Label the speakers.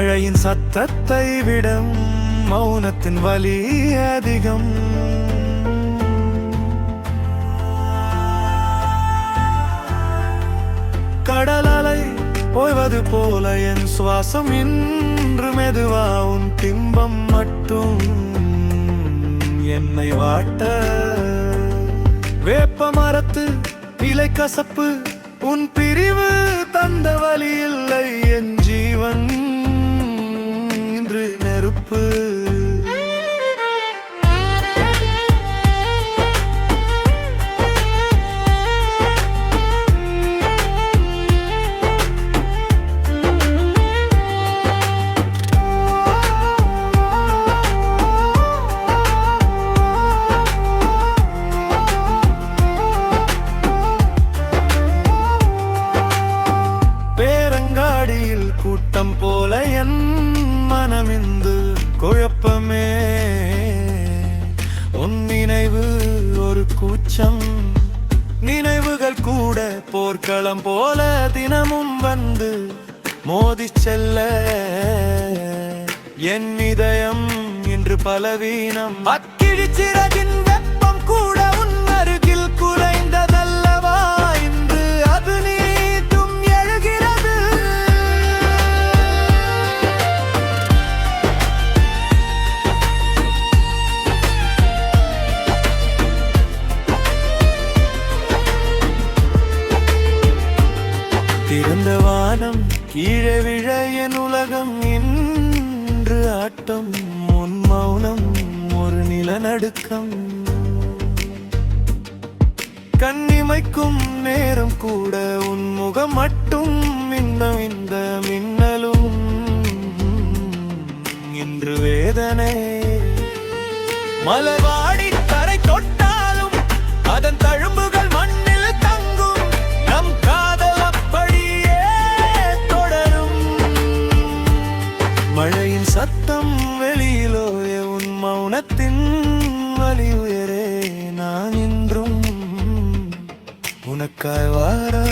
Speaker 1: மழையின் சத்தத்தை விடம் மௌனத்தின் வலி அதிகம். கடலலை ஓய்வது போல என் சுவாசம் இன்று மெதுவா உன் திம்பம் மட்டும் என்னை வாட்ட. வேப்ப மரத்து இலை கசப்பு உன் பிரிவு தந்த கூட்டம் போல என் மனமிந்து குழப்பமே. உன் நினைவு ஒரு கூச்சம். நினைவுகள் கூட போர்க்களம் போல தினமும் வந்து மோதி செல்ல. என் இதயம் இன்று பலவீனம். அக்கிழிச்சிறகின் வெப்பம் கூட திறந்த வானம் கீழே விழ என் உலகம் இன்று ஆட்டம். உன் மௌனம் ஒரு நிலநடுக்கம். கண்ணிமைக்கும் நேரம் கூட உன் முகம் மட்டும் இந்த இந்த மின்னலும். இன்று வேதனை. மலர்வாடி தரை தொட்டாலும் அதன் தழும்புகள் சத்தம் வெளியிலோய உன் மௌனத்தின் வலி உயரே நான் இன்றும் உனக்காய் வாரா